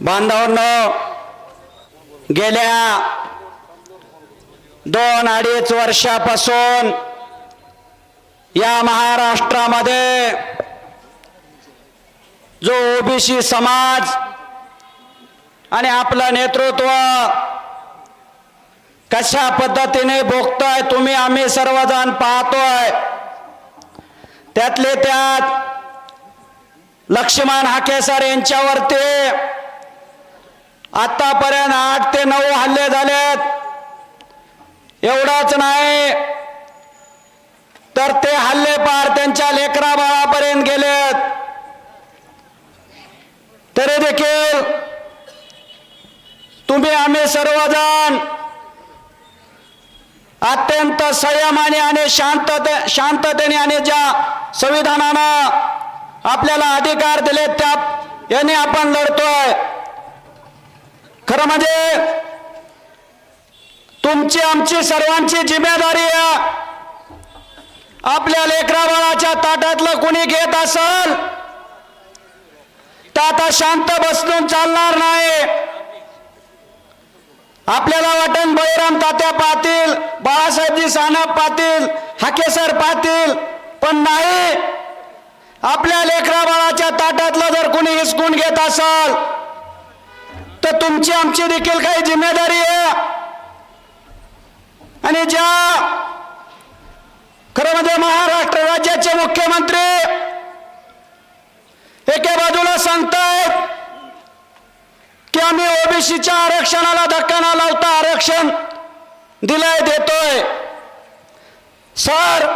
बांधवांनो गेल्या दोन अडीच वर्षापासून या महाराष्ट्रामध्ये जो ओबीसी समाज आणि आपलं नेतृत्व कशा पद्धतीने भोगतोय तुम्ही आम्ही सर्वजण पाहतोय. त्यातले त्यात लक्ष्मण हाकेसर यांच्यावरती आतापर्यंत आठ ते नऊ हल्ले झालेत. एवढाच नाही तर ते हल्ले पार त्यांच्या लेकरा बाळापर्यंत गेलेत. तरी देखील तुम्ही आम्ही सर्वजण अत्यंत संयमाने आणि शांतते शांततेने आणि ज्या संविधानानं आपल्याला अधिकार दिलेत त्या याने आपण लढतोय. खरं म्हणजे तुमची आमची सर्वांची जिम्मेदारी आहे. आपल्या लेकरा बाळाच्या ताटातलं कुणी घेत असल तर आता शांत बसून चालणार नाही. आपल्याला वाटण बळीराम तात्या पाहतील बाळासाहेबजी सानप पाहतील हाकेसर पाहतील पण नाही. आपल्या लेकरा बाळाच्या ताटातलं जर कुणी हिसकून घेत असल तर तुमची आमची देखील काही जिम्मेदारी आहे. आणि ज्या खरं म्हणजे महाराष्ट्र राज्याचे मुख्यमंत्री एके बाजूला सांगतायत की आम्ही ओबीसीच्या आरक्षणाला धक्का न लावता आरक्षण दिलंय देतोय. सर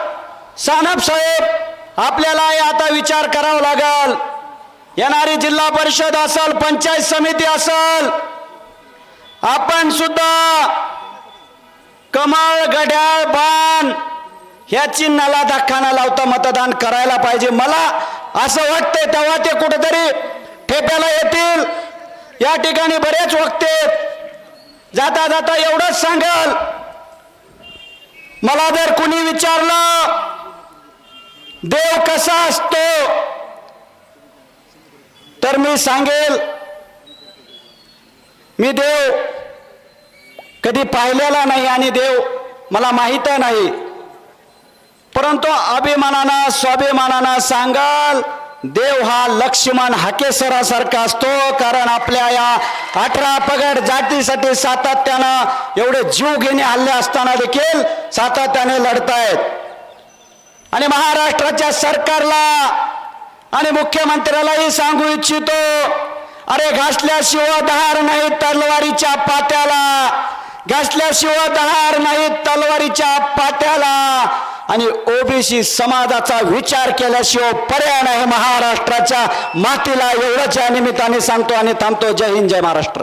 सानप साहेब आपल्याला आता विचार करावा लागेल. येणारी जिल्हा परिषद असल पंचायत समिती असल आपण सुद्धा कमळ घड्याळ बाण ह्याची नला दाखाना लावता मतदान करायला पाहिजे. मला असं वाटतंय तेव्हा ते कुठेतरी ठेप्याला येतील. या ठिकाणी बरेच वक्ते जाता जाता एवढंच सांगाल. मला जर कुणी विचारलं देव कसा असतो? तर मी सांगेल मी देव कधी पाहिलेला नाही आणि देव मला माहीत नाही. परंतु अभिमानानं स्वाभिमानानं सांगाल देव हा लक्ष्मण हाकेसरासारखा असतो कारण आपल्या या अठरा पगड जातीसाठी सातत्यानं एवढे जीव घेणे हल्ले असताना देखील सातत्याने लढतायत. आणि महाराष्ट्राच्या सरकारला आणि मुख्यमंत्र्यालाही सांगू इच्छितो अरे घासल्याशिवाय दहार नाही तलवारीच्या पात्याला. घासल्याशिवाय दहार नाही तलवारीच्या पात्याला. आणि ओबीसी समाजाचा विचार केल्याशिवाय पर्याय नाही महाराष्ट्राच्या मातीला. एवढंच या निमित्ताने सांगतो आणि थांबतो. जय हिंद जय महाराष्ट्र.